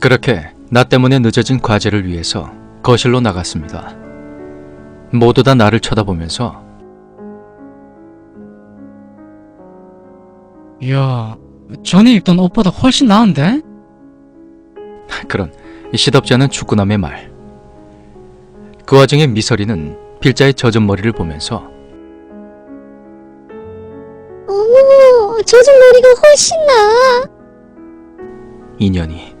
그렇게 나 때문에 늦어진 과제를 위해서 거실로 나갔습니다. 모두 다 나를 쳐다보면서 이야, 전에 입던 옷보다 훨씬 나은데? 그런 시덥지 않은 축구남의 말. 그 와중에 미설이는 필자의 젖은 머리를 보면서 어머, 젖은 머리가 훨씬 나. 인연이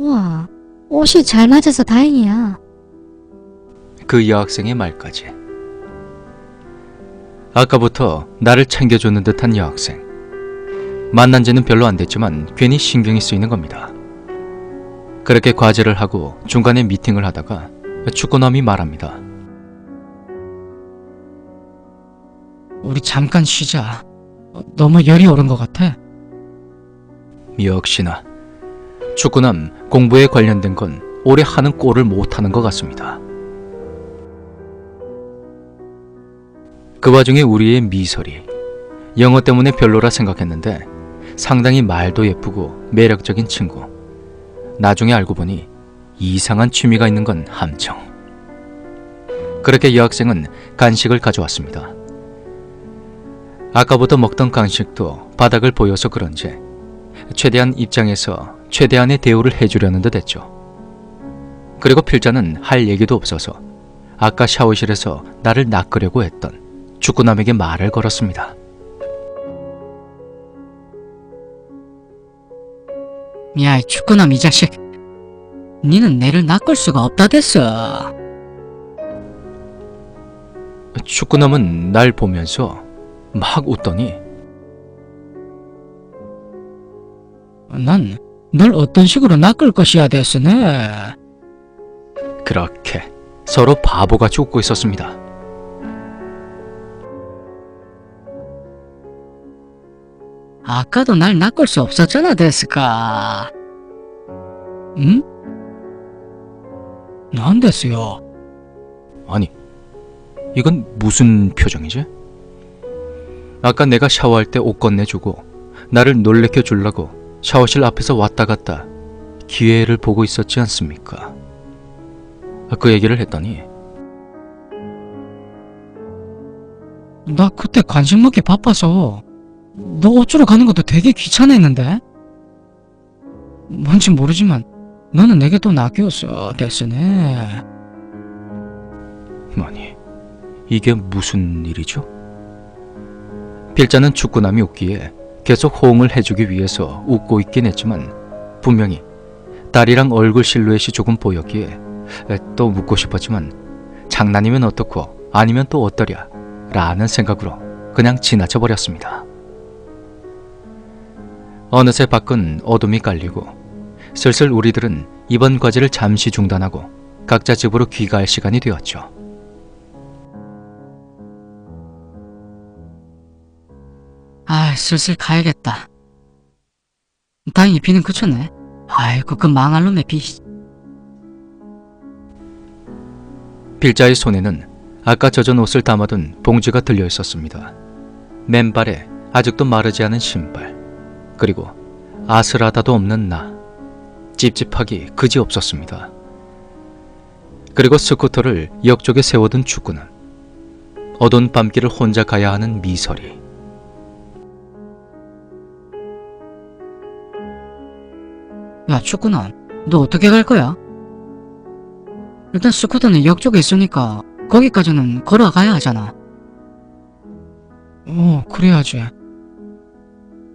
우와, 옷이 잘 맞아서 다행이야. 그 여학생의 말까지. 아까부터 나를 챙겨주는 듯한 여학생. 만난 지는 별로 안 됐지만 괜히 신경이 쓰이는 겁니다. 그렇게 과제를 하고 중간에 미팅을 하다가 축구남이 말합니다. 우리 잠깐 쉬자. 어, 너무 열이 오른 것 같아. 역시나 축구남 공부에 관련된 건 오래 하는 꼴을 못하는 것 같습니다. 그 와중에 우리의 미설이 영어 때문에 별로라 생각했는데 상당히 말도 예쁘고 매력적인 친구. 나중에 알고 보니 이상한 취미가 있는 건 함정. 그렇게 여학생은 간식을 가져왔습니다. 아까부터 먹던 간식도 바닥을 보여서 그런지 최대한 입장에서 최대한의 대우를 해주려는 듯 했죠. 그리고 필자는 할 얘기도 없어서 아까 샤워실에서 나를 낚으려고 했던 축구남에게 말을 걸었습니다. 야, 이 축구남 이 자식. 니는 내를 낚을 수가 없다 됐어. 축구남은 날 보면서 막 웃더니 난 널 어떤 식으로 낚을 것이야 됐으네. 그렇게 서로 바보같이 웃고 있었습니다. 아까도 날 낚을 수 없었잖아 됐을까. 응? 난 됐어요. 아니, 이건 무슨 표정이지? 아까 내가 샤워할 때 옷 건네주고 나를 놀래켜 주려고 샤워실 앞에서 왔다 갔다 기회를 보고 있었지 않습니까? 그 얘기를 했더니 나 그때 간식 먹기 바빠서 너 어쩌러 가는 것도 되게 귀찮아했는데? 뭔지 모르지만 너는 내게 또 낚였어 됐으네. 아니, 이게 무슨 일이죠? 필자는 축구남이 웃기에 계속 호응을 해주기 위해서 웃고 있긴 했지만 분명히 딸이랑 얼굴 실루엣이 조금 보였기에 에, 또 묻고 싶었지만 장난이면 어떻고 아니면 또 어떠랴 라는 생각으로 그냥 지나쳐 버렸습니다. 어느새 밖은 어둠이 깔리고 슬슬 우리들은 이번 과제를 잠시 중단하고 각자 집으로 귀가할 시간이 되었죠. 아, 슬슬 가야겠다. 다행히 비는 그쳤네. 아이고, 그 망할 놈의 비. 필자의 손에는 아까 젖은 옷을 담아둔 봉지가 들려 있었습니다. 맨발에 아직도 마르지 않은 신발, 그리고 아슬하다도 없는 나. 찝찝하기 그지 없었습니다. 그리고 스쿠터를 역쪽에 세워둔 축구는 어두운 밤길을 혼자 가야 하는 미설이. 야, 축구남, 너 어떻게 갈 거야? 일단 스쿠터는 역 쪽에 있으니까 거기까지는 걸어가야 하잖아. 어, 그래야지.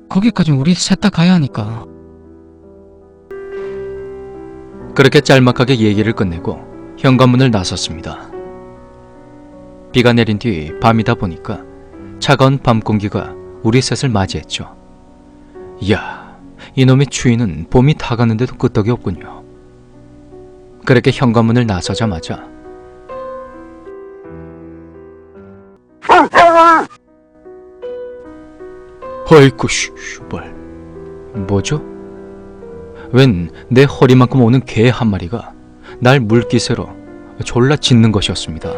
거기까지 우리 셋 다 가야 하니까. 그렇게 짤막하게 얘기를 끝내고 현관문을 나섰습니다. 비가 내린 뒤 밤이다 보니까 차가운 밤 공기가 우리 셋을 맞이했죠. 이야, 이놈의 추위는 봄이 다가는데도 끄떡이 없군요. 그렇게 현관문을 나서자마자 어이쿠 슈발 뭐죠? 웬 내 허리만큼 오는 개 한 마리가 날 물기새로 졸라 짖는 것이었습니다.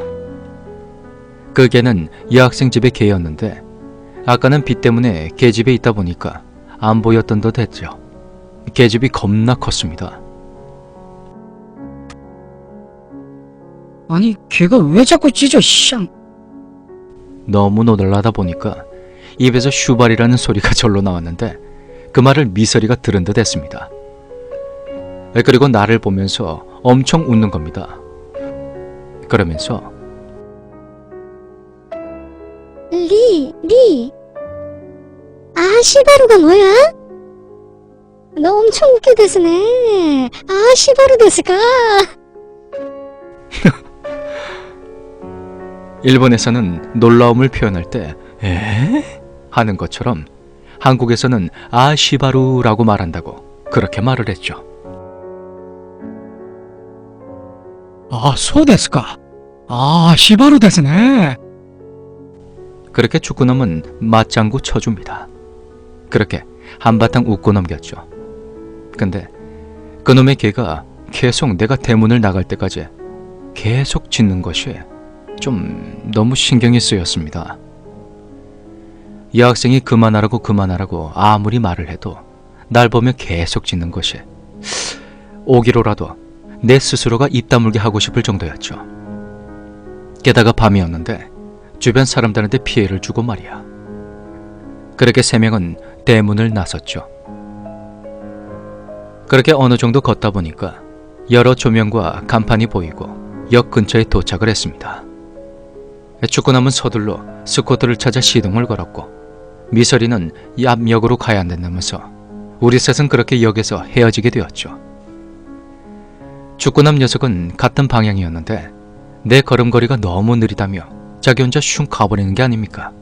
그 개는 여학생 집의 개였는데 아까는 비 때문에 계집에 있다 보니까 안 보였던 듯 했죠. 계집이 겁나 컸습니다. 아니 걔가 왜 자꾸 짖어 쌍 너무 놀라다 보니까 입에서 슈발이라는 소리가 절로 나왔는데 그 말을 미서리가 들은 듯 했습니다. 그리고 나를 보면서 엄청 웃는 겁니다. 그러면서 리, 리. 아, 시바루가 뭐야? 너 엄청 웃게 됐으네. 아, 시바루 됐을까? 일본에서는 놀라움을 표현할 때 에? 하는 것처럼 한국에서는 아 시바루라고 말한다고 그렇게 말을 했죠. 아 소데스까 아 시바루 데스네 그렇게 축구놈은 맞장구 쳐줍니다. 그렇게 한바탕 웃고 넘겼죠. 근데 그놈의 개가 계속 내가 대문을 나갈 때까지 계속 짖는 것이 좀 너무 신경이 쓰였습니다. 이 학생이 그만하라고 그만하라고 아무리 말을 해도 날 보며 계속 짖는 것이 오기로라도 내 스스로가 입 다물게 하고 싶을 정도였죠. 게다가 밤이었는데 주변 사람들한테 피해를 주고 말이야. 그렇게 세 명은 대문을 나섰죠. 그렇게 어느 정도 걷다 보니까 여러 조명과 간판이 보이고 역 근처에 도착을 했습니다. 축구남은 서둘러 스코트를 찾아 시동을 걸었고 미설이는 앞 역으로 가야 한다면서 우리 셋은 그렇게 역에서 헤어지게 되었죠. 축구남 녀석은 같은 방향이었는데 내 걸음걸이가 너무 느리다며 자기 혼자 슝 가버리는 게 아닙니까?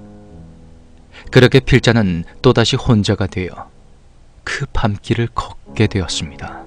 그렇게 필자는 또다시 혼자가 되어 그 밤길을 걷게 되었습니다.